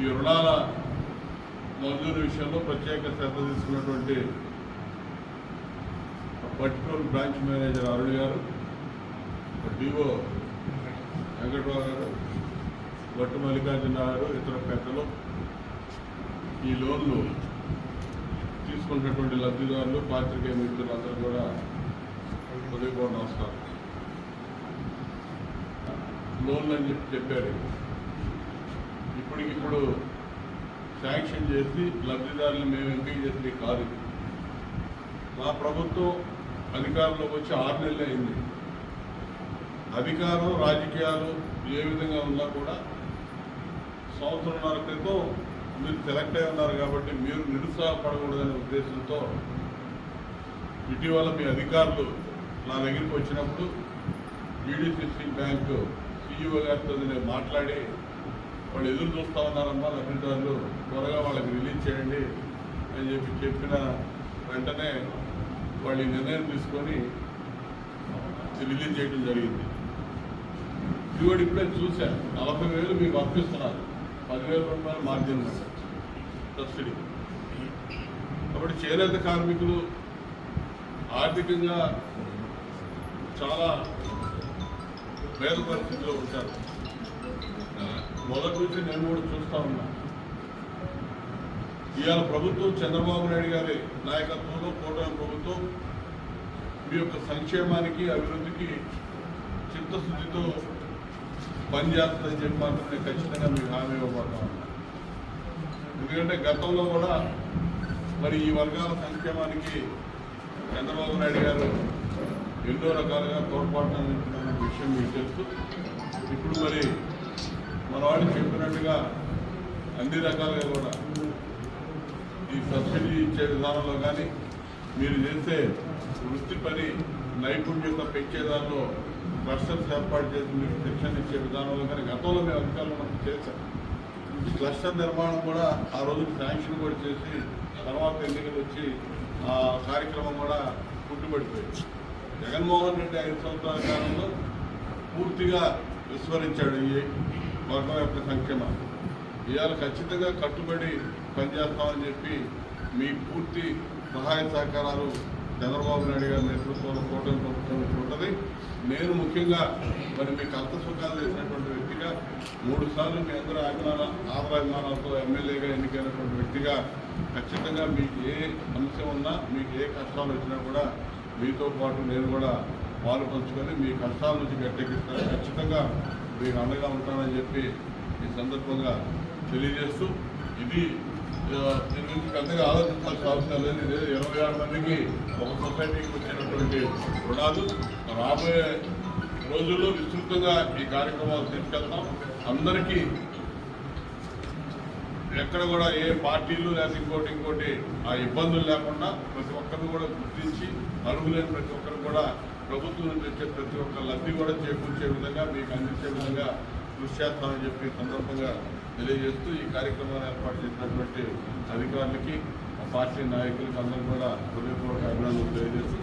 ఈ రుణాల మంజూరు విషయంలో ప్రత్యేక శ్రద్ధ తీసుకున్నటువంటి పర్టికులర్ బ్రాంచ్ మేనేజర్ అరుణ్ గారు డిఓ వెంకటరావు గారు భట్టు మల్లికార్జున గారు ఇతర పెద్దలు ఈ లోన్లు తీసుకున్నటువంటి లబ్ధిదారులు పాత్రికేయ మిత్రులందరూ కూడా హృదయపూర్వ నమస్కారం. లోన్లు అని చెప్పి చెప్పారు. ఇప్పటికిప్పుడు శాంక్షన్ చేసి లబ్ధిదారులు మేము ఎంపిక చేసింది కాదు. మా ప్రభుత్వం అధికారంలోకి వచ్చి ఆరు నెలలు అయింది. అధికారం రాజకీయాలు ఏ విధంగా ఉన్నా కూడా సంవత్సరంన్నర క్రితం మీరు సెలెక్ట్ అయి ఉన్నారు కాబట్టి మీరు నిరుత్సాహపడకూడదనే ఉద్దేశంతో ఇటీవల మీ అధికారులు నా దగ్గరికి వచ్చినప్పుడు ఈడీసీసీ బ్యాంకు సీఈఓ గారితో నేను మాట్లాడి వాళ్ళు ఎదురు చూస్తా ఉన్నారమ్మా లబ్ధిదారులు త్వరగా వాళ్ళకి రిలీజ్ చేయండి అని చెప్పి చెప్పిన వెంటనే వాళ్ళు ఈ నిర్ణయం తీసుకొని రిలీజ్ చేయడం జరిగింది. ఇది ఇప్పుడే చూశాను నలభై వేలు మీకు అర్పిస్తున్నారు పదివేల రూపాయలు మార్జిన్ సబ్సిడీ. కాబట్టి చేనేత కార్మికులు ఆర్థికంగా చాలా పేద పరిస్థితిలో ఉంటారు. మొదటి నుంచి నేను కూడా చూస్తా ఉన్నా. ఇవాళ ప్రభుత్వం చంద్రబాబు నాయుడు గారి నాయకత్వంలో కూటమి ప్రభుత్వం మీ యొక్క సంక్షేమానికి అభివృద్ధికి చిత్తశుద్ధితో పనిచేస్తుందని చెప్పి మాత్రం నేను ఖచ్చితంగా మీకు హామీ ఇవ్వబోతా ఎందుకంటే గతంలో కూడా మరి ఈ వర్గాల సంక్షేమానికి చంద్రబాబు నాయుడు గారు ఎన్నో రకాలుగా తోడ్పాటు అందించిన విషయం మీకు తెలుసు. ఇప్పుడు మరి మన వాళ్ళు చెప్పినట్టుగా అన్ని రకాలుగా కూడా ఈ సబ్సిడీ ఇచ్చే విధానంలో కానీ మీరు చేసే వృత్తి పని నైపుణ్యత పెంచే దానిలో క్లస్టర్స్ ఏర్పాటు చేసి మీకు శిక్షణ ఇచ్చే విధానంలో కానీ గతంలో మేము అధికారులు మనం చేశాం. ఈ క్లస్టర్ నిర్మాణం కూడా ఆ రోజు శాంక్షన్ కూడా చేసి తర్వాత ఎన్నికలు వచ్చి ఆ కార్యక్రమం కూడా పుట్టుబడిపోయింది. జగన్మోహన్ రెడ్డి ఐదు సంవత్సరాల కాలంలో పూర్తిగా విస్మరించాడు ఈ వర్గం యొక్క సంక్షేమాన్ని ఇవాళ ఖచ్చితంగా కట్టుబడి పనిచేస్తామని చెప్పి మీ పూర్తి సహాయ సహకారాలు చంద్రబాబు నాయుడు గారి నేతృత్వంలో కూటమి ప్రభుత్వం ఉంటుంది. నేను ముఖ్యంగా మరి మీకు అంత సుఖాలు చేసినటువంటి వ్యక్తిగా మూడు సార్లు మీ అందరూ అభిమాన ఆదరాభిమానాలతో ఎమ్మెల్యేగా ఎన్నికైనటువంటి వ్యక్తిగా ఖచ్చితంగా మీకు ఏ సమస్య ఉన్నా మీకు ఏ కష్టాలు వచ్చినా కూడా మీతో పాటు నేను కూడా పాలు పంచుకొని మీ కష్టాల నుంచి గట్టెక్కిస్తారు. ఖచ్చితంగా మీకు అండగా ఉంటానని చెప్పి ఈ సందర్భంగా తెలియజేస్తూ ఇది దీని గురించి పెద్దగా ఆలోచించాల్సిన అవసరం లేదు. ఇది ఇరవై ఆరు మందికి ఒక సొసైటీకి వచ్చినటువంటి రుణాలు. రాబోయే రోజుల్లో విస్తృతంగా ఈ కార్యక్రమాలు తీసుకెళ్తాం. అందరికీ ఎక్కడ కూడా ఏ పార్టీలు లేకపోతే ఇంకోటి ఇంకోటి ఆ ఇబ్బందులు లేకుండా ప్రతి ఒక్కరిని కూడా గుర్తించి అర్హులైన ప్రతి ఒక్కరు కూడా ప్రభుత్వం తెచ్చే ప్రతి ఒక్క లబ్ధి కూడా చేకూర్చే విధంగా మీకు అందించే విధంగా కృషి చేస్తామని చెప్పి సందర్భంగా తెలియజేస్తూ ఈ కార్యక్రమాన్ని ఏర్పాటు చేసినటువంటి అధికారులకి పార్టీ నాయకులకి అందరూ కూడా హృదయపూర్వక అభినందనలు తెలియజేస్తూ.